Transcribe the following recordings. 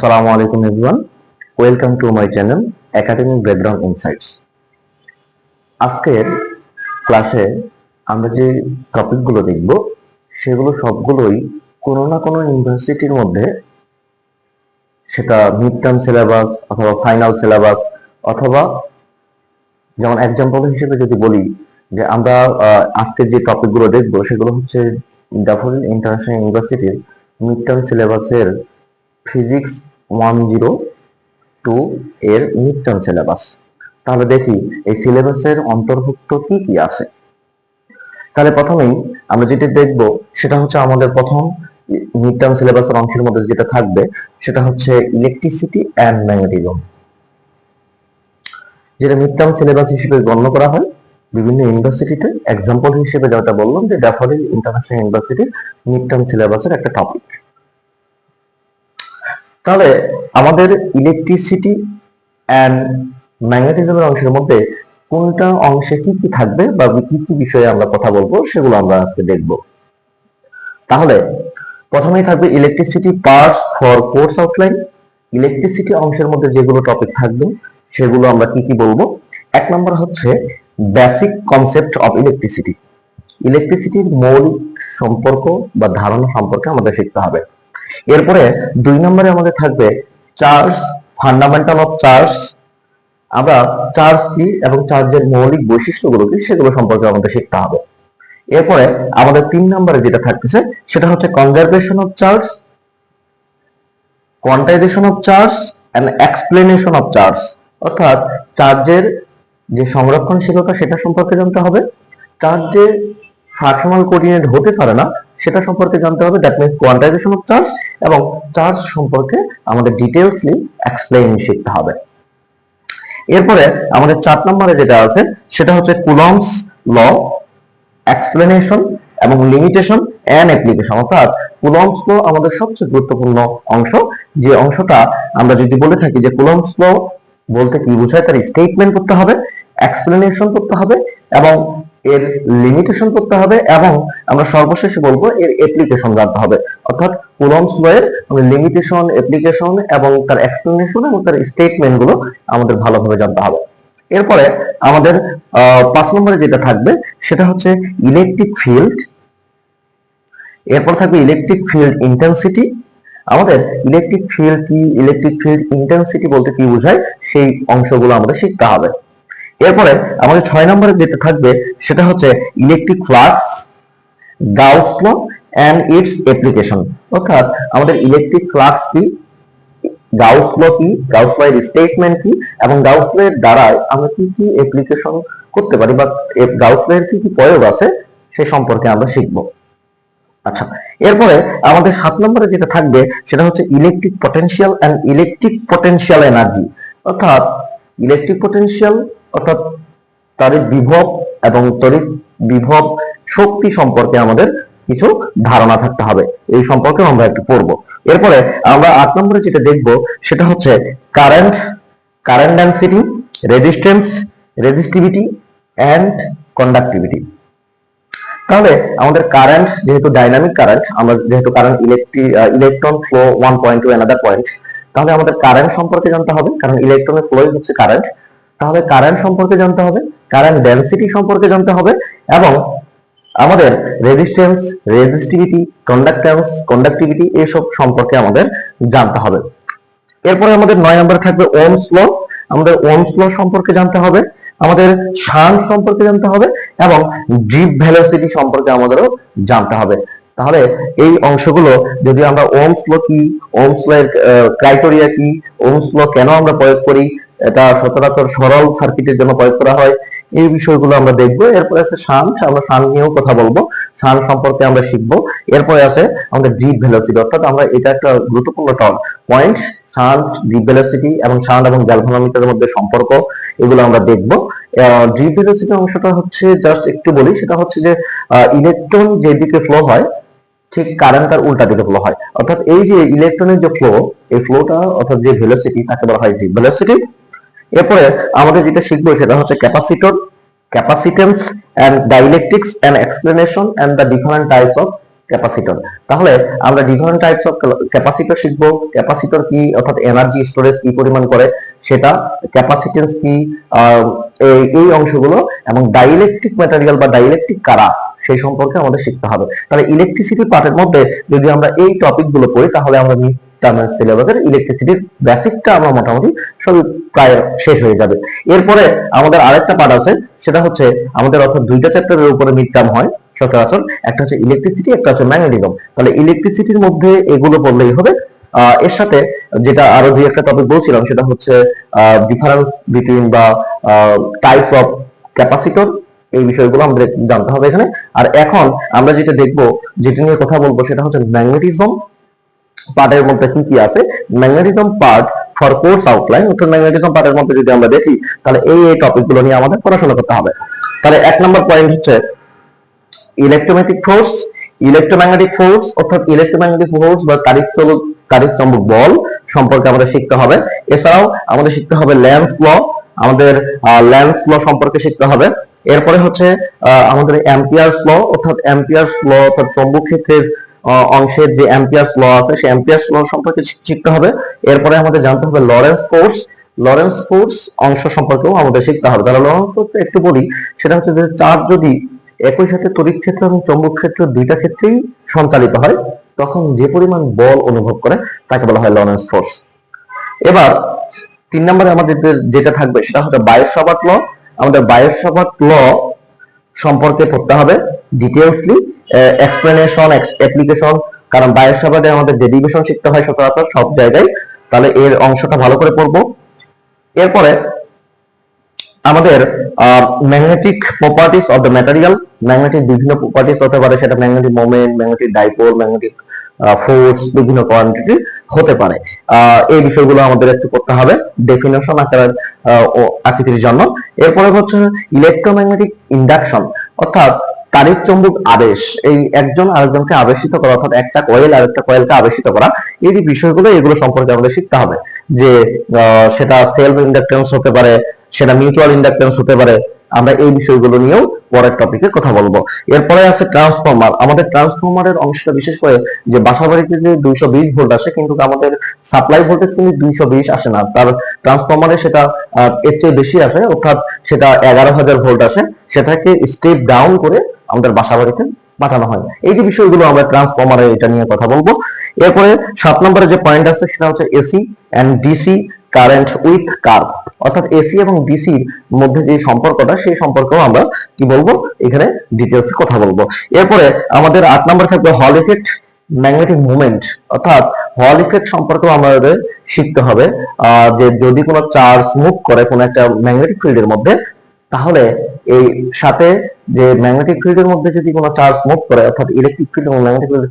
আসসালামু আলাইকুম everyone welcome to my channel academic background insights আজকের ক্লাসে আমরা যে টপিকগুলো দেখব, সেগুলো সবগুলোই কোনো না কোনো ইউনিভার্সিটির মধ্যে সেটা মিড টার্ম সিলেবাস অথবা ফাইনাল সিলেবাস অথবা যেমন এক্সাম্পল হিসেবে যদি বলি, যে আমরা আজকের যে টপিকগুলো দেখব, সেগুলো হচ্ছে ডাফোডিল ইন্টারন্যাশনাল ইউনিভার্সিটির মিড টার্ম সিলেবাসের ফিজিক্স ওয়ান জিরো টু এর মিড সিলেবাস তাহলে দেখি, এই সিলেবাসের অন্তর্ভুক্ত কি কি আছে? তাহলে প্রথমেই আমরা যেটা দেখব, সেটা হচ্ছে আমাদের প্রথম মিড সিলেবাসের অংশের মধ্যে যেটা থাকবে, সেটা হচ্ছে ইলেকট্রিসিটি অ্যান্ড ম্যাগনেটিজম যেটা মিড সিলেবাস হিসেবে গণ্য করা হয়, বিভিন্ন ইউনিভার্সিটিতে। এক্সাম্পল হিসেবে যেটা বললাম যে ড্যাফোডিল ইন্টারন্যাশনাল ইউনিভার্সিটির মিড সিলেবাসের একটা টপিক তাহলে আমাদের ইলেকট্রিসিটি অ্যান্ড ম্যাগনেটিজমের অংশের মধ্যে কোনটা অংশে কি কি থাকবে বা কি কি বিষয়ে আমরা কথা বলব সেগুলো আমরা আজকে দেখব। তাহলে প্রথমেই থাকবে electricity parts for course outline electricity অংশের মধ্যে যেগুলো টপিক থাকবে সেগুলো আমরা কি কি বলব? এক নম্বর হচ্ছে বেসিক কনসেপ্ট অফ ইলেকট্রিসিটি ইলেকট্রিসিটির মৌলিক সম্পর্ক বা ধারণা সম্পর্কে আমাদের শিখতে হবে। এরপরে দুই নম্বরে আমাদের থাকবে চার্জ ফান্ডামেন্টাল অফ চার্জ আমরা চার্জ কি এবং চার্জের মৌলিক বৈশিষ্ট্যগুলো কি সেগুলো সম্পর্কে আমাদের শিখতে হবে। এরপরে আমাদের তিন নম্বরে যেটা থাকতেছে, সেটা হচ্ছে conservation of charge quantization of charge and explanation of charge অর্থাৎ চার্জের যে সংরক্ষণশীলতা সেটা সম্পর্কে জানতে হবে। চার্জের ফ্র্যাকশনাল কোঅর্ডিনেট হতে পারে না সেটা সম্পর্কে জানতে হবে that means quantization of charge এবং চার্জ সম্পর্কে আমাদের ডিটেলসলি এক্সপ্লেইন শিখতে হবে। এরপরে আমাদের চার নম্বরে যেটা আছে, সেটা হচ্ছে কুলমস ল এক্সপ্লেনেশন এবং লিমিটেশন এন্ড অ্যাপ্লিকেশন অর্থাৎ কুলমস ল আমাদের সবচেয়ে গুরুত্বপূর্ণ অংশ। যে অংশটা আমরা যদি বলে থাকি যে কুলমস ল বলতে কি বোঝায় তার স্টেটমেন্ট করতে হবে এক্সপ্লেনেশন করতে হবে এবং এর লিমিটেশন করতে হবে এবং আমরা সর্বশেষে বলব এর অ্যাপ্লিকেশন জানতে হবে। অর্থাৎ কুলমস ল এর লিমিটেশন অ্যাপ্লিকেশন এবং তার এক্সপ্লেনেশন এবং তার স্টেটমেন্টগুলো আমাদের ভালোভাবে জানতে হবে। এরপরে আমাদের পাঁচ নম্বরে যেটা থাকবে সেটা হচ্ছে ইলেকট্রিক ফিল্ড এরপর থাকবে ইলেকট্রিক ফিল্ড ইন্টেন্সিটি আমাদের ইলেকট্রিক ফিল্ড কি ইলেকট্রিক ফিল্ড ইন্টেন্সিটি বলতে কি বোঝায়, সেই অংশগুলো আমাদের শিখতে হবে। এরপরে আমাদের ছয় নম্বরে যেটা থাকবে, সেটা হচ্ছে electric flux Gauss law and its application অর্থাৎ আমাদের ইলেকট্রিক ফ্লাক্স কি গাউস ল কি গাউস ল এর স্টেটমেন্ট কি, এবং গাউস ল এর দ্বারা আমরা কি কি অ্যাপ্লিকেশন করতে পারি বা গাউস ল এর কি কি প্রয়োগ আছে, সে সম্পর্কে আমরা শিখব। আচ্ছা এরপরে আমাদের সাত নম্বরে যেটা থাকবে সেটা হচ্ছে electric potential and electric potential energy অর্থাৎ ইলেকট্রিক পটেনশিয়াল অর্থাৎ তড়িৎ বিভব এবং তড়িৎ বিভব শক্তি সম্পর্কে আমাদের কিছু ধারণা থাকতে হবে। এই সম্পর্কে আমরা একটু পড়ব। এরপরে আমরা আট নম্বরে যেটা দেখব সেটা হচ্ছে current current density resistance resistivity and conductivity তাহলে আমাদের কারেন্ট যেহেতু ডাইনামিক কারেন্ট আমরা যেহেতু current electri electron flow one point to another point তাহলে আমাদের কারেন্ট সম্পর্কে জানতে হবে, কারণ ইলেকট্রনের ফ্লোই হচ্ছে কারেন্ট তাহলে কারেন্ট সম্পর্কে জানতে হবে কারেন্ট ডেন্সিটি সম্পর্কে জানতে হবে, এবং আমাদের রেজিস্ট্যান্স রেজিস্টিভিটি কন্ডাক্ট্যান্স কন্ডাক্টিভিটি এসব সম্পর্কে আমাদের জানতে হবে। এরপরে আমাদের নয় নম্বরে থাকবে ওমস ল আমাদের ওমস ল সম্পর্কে জানতে হবে। আমাদের শান সম্পর্কে জানতে হবে এবং ড্রিপ ভেলোসিটি সম্পর্কে আমাদেরও জানতে হবে। তাহলে এই অংশগুলো যদি আমরা ওমস ল কি ওমস এর ক্রাইটেরিয়া কি ওমস ল কেন আমরা প্রয়োগ করি, এটা সচরাচর সরল সার্কিটের জন্য প্রয়োগ করা হয়, এই বিষয়গুলো আমরা দেখব। এরপরে আছে শান, আমরা শান নিয়েও কথা বলব। শান সম্পর্কে আমরা শিখব। এরপরে আছে আমাদের ডিপ ভেলোসিটি অর্থাৎ আমরা এটা একটা গুরুত্বপূর্ণ term point shunt drift velocity এবং শান্ট এবং গ্যালভানোমিটারের মধ্যে সম্পর্ক, এগুলো আমরা দেখব। ডিপ ভেলোসিটি অংশটা হচ্ছে জাস্ট একটু বলি, সেটা হচ্ছে যে ইলেকট্রন যেদিকে ফ্লো হয়, ঠিক কারেন্ট তার উল্টা দিকে ফ্লো হয়। অর্থাৎ এই যে ইলেকট্রনের যে ফ্লো এই ফ্লোটা অর্থাৎ যে ভেলোসিটি, তাকে বলা হয় ডিপ ভেলোসিটি। এরপরে আমাদের যেটা শিখব, সেটা হচ্ছে capacitor, capacitance and dielectrics and explanation and the different types of capacitor তাহলে আমরা ডিফারেন্ট টাইপস অফ ক্যাপাসিটর শিখব। ক্যাপাসিটর কি, অর্থাৎ এনার্জি স্টোরেজ কি পরিমাণ করে, সেটা ক্যাপাসিটেন্স কি এই অংশগুলো এবং ডাইলেকট্রিক ম্যাটেরিয়াল বা ডাইলেকট্রিক কারা, সেই সম্পর্কে আমাদের শিখতে হবে। তাহলে ইলেকট্রিসিটি পার্টের মধ্যে যদি আমরা এই টপিকগুলো পড়ি, তাহলে আমরা মিড টার্মের সিলেবাসের ইলেকট্রিসিটির বেসিকটা আমরা মোটামুটি সবই প্রায় শেষ হয়ে যাবে। এরপরে আমাদের আরেকটা পার্ট আছে, সেটা হচ্ছে আমাদের অর্থাৎ দুইটা চ্যাপ্টারের উপরে মিড টার্ম হয় সচরাচর। একটা হচ্ছে ইলেকট্রিসিটি একটা হচ্ছে ম্যাগনেটিজম তাহলে ইলেকট্রিসিটির মধ্যে এগুলো পড়লেই হবে। এর সাথে যেটা আরও দুই একটা টপিক বলছিলাম, সেটা হচ্ছে ডিফারেন্স বিটুইন বা টাইপ অফ ক্যাপাসিটর এই বিষয়গুলো আমাদের জানতে হবে এখানে। আর এখন আমরা যেটা দেখব, যেটা নিয়ে কথা বলব, সেটা হচ্ছে ম্যাগনেটিজম পার্টের মধ্যে কি কি আছে? Magnetism part for course outline অর্থাৎ ম্যাগনেটিজম পার্টের মধ্যে যদি আমরা দেখি, তাহলে এই এই টপিকগুলো নিয়ে আমাদের পড়াশোনা করতে হবে। তাহলে এক নম্বর পয়েন্ট হচ্ছে ইলেকট্রোম্যাটিক ফোর্স ইলেকট্রোম্যাগনেটিক ফোর্স অর্থাৎ ইলেকট্রোম্যাগনেটিক ফোর্স বা চৌম্বক বল সম্পর্কে আমাদের শিখতে হবে। এছাড়াও আমাদের শিখতে হবে ল্যান্স ল আমাদের ল্যান্স ল সম্পর্কে শিখতে হবে। এরপরে হচ্ছে আমাদের অ্যাম্পিয়ার্স ল অর্থাৎ অ্যাম্পিয়ার্স ল অর্থাৎ চৌম্বক ক্ষেত্রের অংশের যে অ্যাম্পিয়ার্স ল আছে, সেই অ্যাম্পিয়ার্স ল সম্পর্কে শিখতে হবে। এরপরে আমাদের জানতে হবে লরেন্স ফোর্স লরেন্স ফোর্স অংশ সম্পর্কেও আমাদের শিখতে হবে। তাহলে লরেন্স ফোর্স একটু বলি, সেটা হচ্ছে যে চার্জ যদি একই সাথে তড়িৎ ক্ষেত্র এবং চৌম্বক ক্ষেত্র দুইটা ক্ষেত্রেই সঞ্চালিত হয়, তখন যে পরিমাণ বল অনুভব করে, তাকে বলা হয় লরেন্স ফোর্স এবার, তিন নম্বরে আমাদের যেটা থাকবে, সেটা হচ্ছে বায়োসাবাট ল আমাদের বায়োসাবাট ল সম্পর্কে পড়তে হবে ডিটেলসলি এক্সপ্লেনেশন অ্যাপ্লিকেশন কারণ বায়োসাবাটে আমাদের ডেরিভেশন শিখতে হয় সচরাচর সব জায়গায়, তাহলে এর অংশটা ভালো করে পড়ব। এরপরে আমাদের magnetic properties of the material magnetic বিভিন্ন প্রপার্টিস হতে পারে, সেটা magnetic moment magnetic dipole magnetic force বিভিন্ন কোয়ান্টিটি হতে পারে। এই বিষয়গুলো আমাদের একটু করতে হবে। ডেফিনেশন আকার আকৃতির জন্য। এরপরে হচ্ছে ইলেকট্রোম্যাগনেটিক ইন্ডাকশন অর্থাৎ তারিখ চুম্বক আবেশ এই একজন আরেকজনকে আবেশিত করা অর্থাৎ একটা কয়েল আর একটা কয়েলকে আবেশিত করা, এই বিষয়গুলো, এগুলো সম্পর্কে আমাদের শিখতে হবে। যে সেটা সেলফ ইন্ডাকটেন্স হতে পারে, সেটা মিউচুয়াল ইন্ডাকটেন্স হতে পারে, আমরা এই বিষয়গুলো নিয়েও পরের টপিকে কথা বলব। এরপরে আছে ট্রান্সফরমার আমাদের ট্রান্সফরমারের অংশটা বিশেষ করে যে বাসা বাড়িতে যে দুইশো বিশ ভোল্ট আসে, কিন্তু আমাদের সাপ্লাই ভোল্টেজ কিন্তু দুইশো বিশ আসে না। তার ট্রান্সফর্মারে সেটা এর চেয়ে বেশি আসে, অর্থাৎ সেটা এগারো হাজার ভোল্ট আসে। সেটাকে স্টেপ ডাউন করে আমাদের বাসা বাড়িতে পাঠানো হয়। এই যে বিষয়গুলো আমরা ট্রান্সফরমারে এটা নিয়ে কথা বলব। এরপরে সাত নম্বরে যে পয়েন্ট আছে সেটা হচ্ছে AC and DC current with curve অর্থাৎ এসি এবং ডিসির মধ্যে যে সম্পর্কটা, সেই সম্পর্কেও আমরা কি বলব? এখানে ডিটেলসে কথা বলব। এরপরে আমাদের আট নম্বর থাকবে হল ইফেক্ট ম্যাগনেটিক মুভমেন্ট অর্থাৎ হল ইফেক্ট সম্পর্কেও আমাদের শিখতে হবে। যে যদি কোনো চার্জ মুভ করে কোনো একটা ম্যাগনেটিক ফিল্ডের মধ্যে তাহলে এই সাথে যে ম্যাগনেটিক ফিল্ডের মধ্যে যদি কোনো চার্জ মুভ করে, অর্থাৎ ইলেকট্রিক ফিল্ড এবং ম্যাগনেটিক ফিল্ড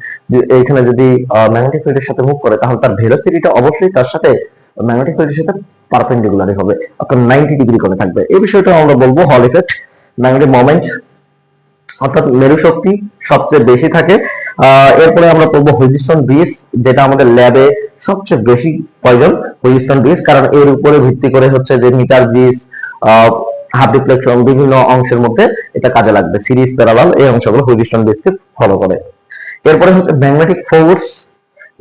এইখানে যদি ম্যাগনেটিক ফিল্ডের সাথে মুভ করে, তাহলে তার ভেলোসিটিটা অবশ্যই তার সাথে ম্যাগনেটিক ফিল্ডের সাথে পারপেন্ডিকুলারই হবে। অর্থাৎ নাইনটি ডিগ্রি করে থাকবে। এই বিষয়টা আমরা বলব হল ইফেক্ট ম্যাগনেটিক মোমেন্ট অর্থাৎ মেরু শক্তি সবচেয়ে বেশি থাকে। এরপরে আমরা পড়ব হুইজিস্টন ব্রিজ যেটা আমাদের ল্যাবে সবচেয়ে বেশি প্রয়োজন হুইজিস্টন ব্রিজ কারণ এর উপরে ভিত্তি করে হচ্ছে যে মিটার ব্রিজ হাফ ডিফ্লেকশন বিভিন্ন অংশের মধ্যে এটা কাজে লাগবে। সিরিজ, প্যারালাল এই অংশগুলো হুইজিস্টন ব্রিজকে ফলো করে। এরপরে হচ্ছে ম্যাগনেটিক ফোর্স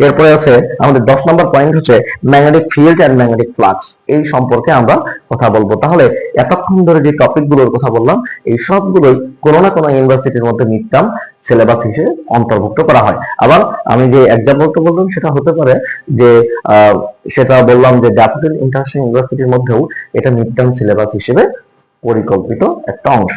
এরপরে আছে আমাদের দশ নম্বর পয়েন্ট হচ্ছে magnetic field and magnetic flux এই সম্পর্কে আমরা কথা বলব। তাহলে এতক্ষণ ধরে যে টপিকগুলোর কথা বললাম, এই সবগুলোই কোনো না কোনো ইউনিভার্সিটির মধ্যে মিডটার্ম সিলেবাস হিসেবে অন্তর্ভুক্ত করা হয়। আবার আমি যে এক্সাম্পলটা বললাম, সেটা হতে পারে যে সেটা বললাম যে ড্যাফোডিল ইন্টারন্যাশনাল ইউনিভার্সিটির মধ্যেও এটা মিডটার্ম সিলেবাস হিসেবে পরিকল্পিত একটা অংশ।